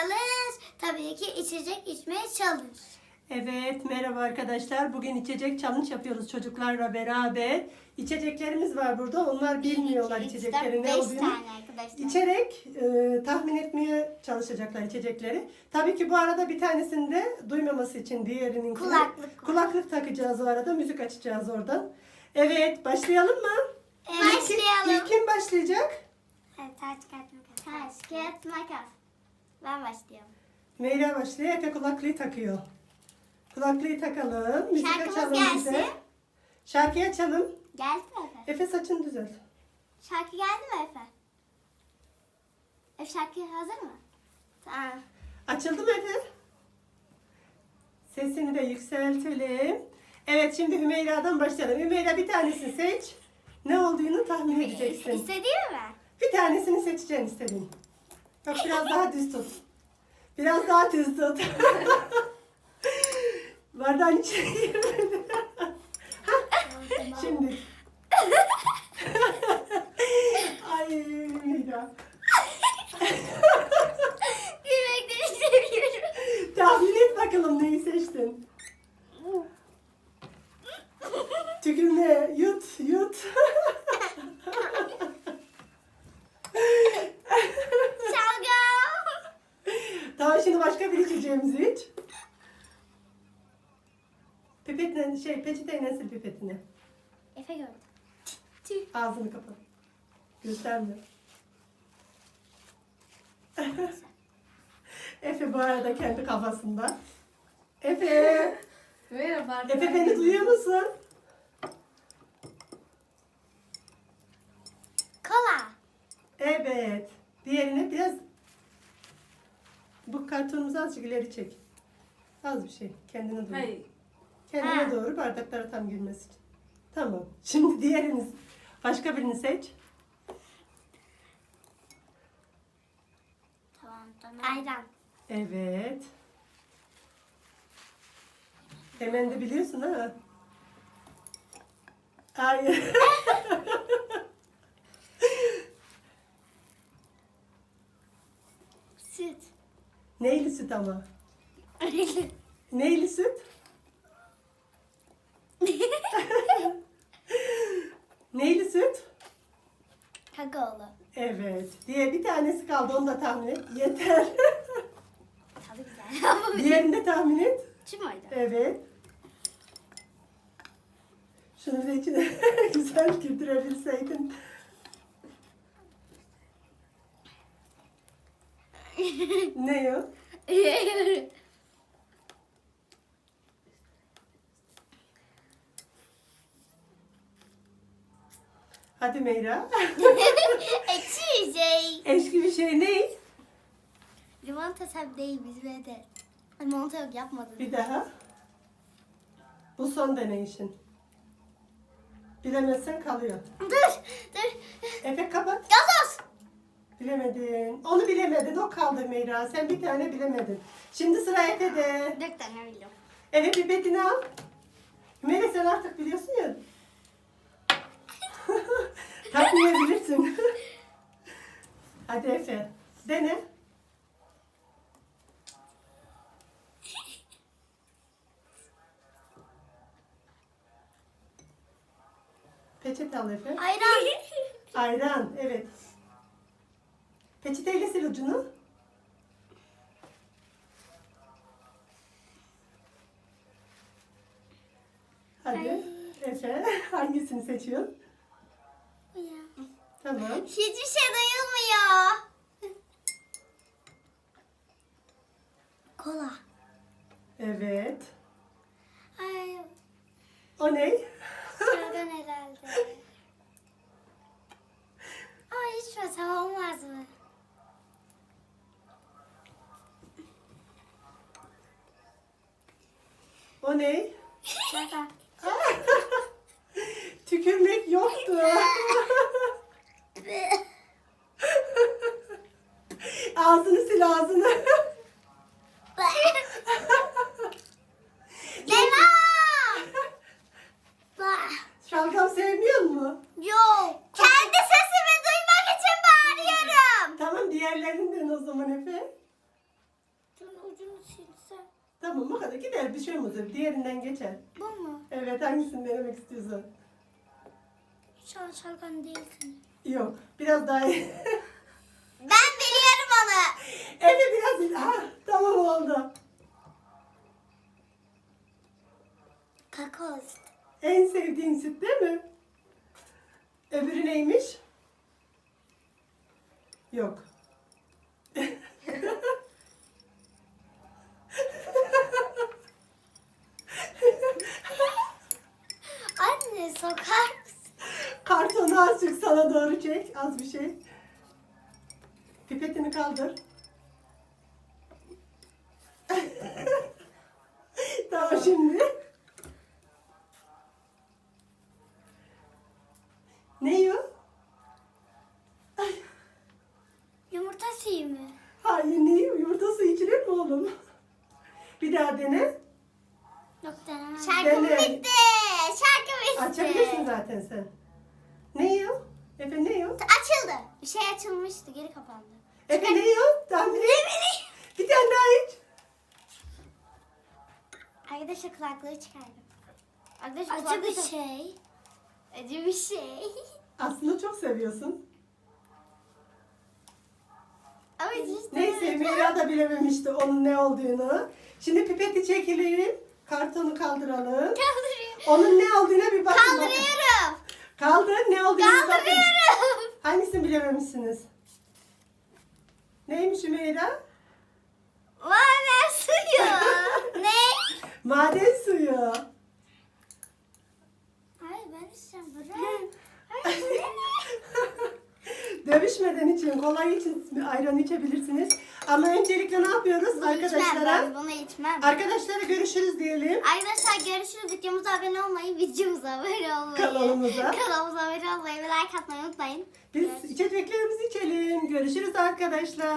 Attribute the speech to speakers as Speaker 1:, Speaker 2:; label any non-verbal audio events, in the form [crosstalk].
Speaker 1: challenge. Tabii ki içecek içmeye challenge.
Speaker 2: Evet, merhaba arkadaşlar. Bugün içecek challenge yapıyoruz çocuklarla beraber. İçeceklerimiz var burada. Onlar bilmiyorlar
Speaker 1: İki, üç,
Speaker 2: içeceklerin
Speaker 1: dört,
Speaker 2: ne
Speaker 1: beş
Speaker 2: olduğunu.
Speaker 1: tane arkadaşlar.
Speaker 2: İçerek e, tahmin etmeye çalışacaklar içecekleri. Tabii ki bu arada bir tanesini de duymaması için diğerinin
Speaker 1: Kulaklık.
Speaker 2: kulaklık takacağız o arada. Müzik açacağız oradan. Evet, başlayalım mı?
Speaker 1: Evet,
Speaker 2: İlk-
Speaker 1: başlayalım.
Speaker 2: İlk kim başlayacak?
Speaker 1: Evet, taş kağıt makas. Taş kağıt makas. Ben başlıyorum.
Speaker 2: Meyra başlıyor. Efe kulaklığı takıyor. Kulaklığı takalım. Müzik
Speaker 1: Şarkımız
Speaker 2: açalım
Speaker 1: gelsin.
Speaker 2: bize. Şarkıyı açalım.
Speaker 1: Geldi mi Efe?
Speaker 2: Efe saçını düzelt.
Speaker 1: Şarkı geldi mi Efe? Efe şarkı hazır mı? Tamam.
Speaker 2: Açıldı mı Efe? Sesini de yükseltelim. Evet şimdi Hümeyra'dan başlayalım. Hümeyra bir tanesini seç. Ne olduğunu tahmin edeceksin.
Speaker 1: İstediğin mi?
Speaker 2: Bir tanesini seçeceksin istediğin. Bak biraz daha düz tut. Biraz daha düz tut. [laughs] Bardağın içine girmedi. Şimdi. [laughs] Ay Hümeyra.
Speaker 1: Gülmekten istemiyorum.
Speaker 2: Tahmin et bakalım neyi seçtin. Şimdi başka bir içeceğimizi iç. Pipetle, şey, peçeteyle sil pipetini.
Speaker 1: Efe gördüm. Tüh.
Speaker 2: Ağzını kapat. Gösterme. [laughs] Efe bu arada kendi kafasında. Efe!
Speaker 3: Merhaba
Speaker 2: Efe beni duyuyor musun?
Speaker 1: Kola.
Speaker 2: Evet. Diğerini biraz bu kartonumuzu azıcık ileri çek. Az bir şey. Kendine doğru.
Speaker 3: Hayır.
Speaker 2: Kendine
Speaker 1: Ha.
Speaker 2: doğru bardaklara tam girmesi için. Tamam. [laughs] Şimdi diğerini başka birini seç.
Speaker 1: Tamam tamam. Ayran.
Speaker 2: Evet. Hemen de biliyorsun ha. Hayır. [laughs]
Speaker 1: Süt.
Speaker 2: Neyli süt ama? Neyli süt? Neyli süt?
Speaker 1: Kakaolu.
Speaker 2: Evet. Diye bir tanesi kaldı onu da tahmin et. Yeter.
Speaker 1: Tabii güzel. [laughs]
Speaker 2: Diğerini de tahmin et.
Speaker 1: Şu muydu?
Speaker 2: Evet. Şunu de içine [laughs] güzel girdirebilseydin. Ne o? Hadi Meyra. [laughs]
Speaker 1: Ekşi şey.
Speaker 2: Eski bir şey ne?
Speaker 1: Limonata sen değil bizim evde. Limonata yok yapmadın.
Speaker 2: Bir daha. Bu son deneyişin. Bilemezsen kalıyor.
Speaker 1: Dur dur.
Speaker 2: Efe kapat.
Speaker 1: Gazoz.
Speaker 2: Bilemedin. Onu bilemedin. O kaldı Meyra. Sen bir tane bilemedin. Şimdi sıra Efe'de.
Speaker 1: Dört tane bildim.
Speaker 2: Evet pipetini al. Meyra sen artık biliyorsun ya. [laughs] Takmayabilirsin. [laughs] Hadi Efe. Dene. Peçete al Efe.
Speaker 1: Ayran.
Speaker 2: Ayran, evet. Peçeteyle sil ucunu. Hadi.
Speaker 1: Ay.
Speaker 2: Efe, [laughs] hangisini seçiyorsun?
Speaker 1: Ya.
Speaker 2: Tamam.
Speaker 1: Hiçbir şey duyulmuyor. Kola.
Speaker 2: Evet.
Speaker 1: Ay,
Speaker 2: O ne?
Speaker 1: sıradan herhalde. Ay içmesem olmaz mı?
Speaker 2: O ne? [laughs] Tükürmek yoktu. [laughs] ağzını sil ağzını. [laughs] Şalgam sevmiyor mu?
Speaker 1: Yok. Kendi sesimi duymak için bağırıyorum.
Speaker 2: Tamam diğerlerinden o zaman Efe. Tamam o kadar gider bir şey olmaz. Diğerinden geçer.
Speaker 1: Bu mu?
Speaker 2: Evet hangisini denemek istiyorsun?
Speaker 1: Hiç an şalgam değilsin.
Speaker 2: Yok biraz daha iyi. [laughs]
Speaker 1: Ben biliyorum onu.
Speaker 2: evet biraz ha, tamam oldu.
Speaker 1: Kakao süt.
Speaker 2: En sevdiğin süt değil mi? Öbürü neymiş? Kartonu azıcık sana doğru çek. Az bir şey. Pipetini kaldır. [laughs] tamam şimdi. Ne yiyor?
Speaker 1: Yumurta suyu mu?
Speaker 2: Hayır ne yiyor? Yumurta suyu içilir mi oğlum? Bir daha dene.
Speaker 1: Yok denemem.
Speaker 2: Şarkım Dene.
Speaker 1: bitti. Şarkı bitti.
Speaker 2: Açabilirsin zaten sen. Ne yiyor? Efe ne yiyor?
Speaker 1: Açıldı. Bir şey açılmıştı geri kapandı.
Speaker 2: Efe ne yiyor? Tahmin et. Bir tane daha iç.
Speaker 1: Arkadaşlar kulaklığı çıkardım. Arkadaşlar Acı bir şey. Acı bir şey.
Speaker 2: Aslında çok seviyorsun.
Speaker 1: Ama hiç
Speaker 2: Neyse. Mira da bilememişti onun ne olduğunu. Şimdi pipeti çekelim. Kartonu kaldıralım.
Speaker 1: Kaldırıyorum.
Speaker 2: Onun ne olduğuna bir bakın.
Speaker 1: Kaldırıyorum.
Speaker 2: Kaldır. Ne bakın.
Speaker 1: Kaldırıyorum.
Speaker 2: Hangisini bilememişsiniz? Neymiş Mira?
Speaker 1: Maden suyu. [laughs] ne?
Speaker 2: Maden suyu.
Speaker 1: Hayır ben içeceğim bırak. Hayır? [laughs]
Speaker 2: Dövüşmeden için, kolay için ayran içebilirsiniz. Ama öncelikle ne yapıyoruz
Speaker 1: Bunu içmem ben
Speaker 2: arkadaşlara?
Speaker 1: bunu içmem.
Speaker 2: Arkadaşlar görüşürüz diyelim.
Speaker 1: Arkadaşlar görüşürüz. Videomuza abone olmayı, videomuza abone olmayı.
Speaker 2: Kanalımıza.
Speaker 1: Kanalımıza abone olmayı ve like atmayı unutmayın.
Speaker 2: Biz içeceklerimizi içelim. Görüşürüz arkadaşlar.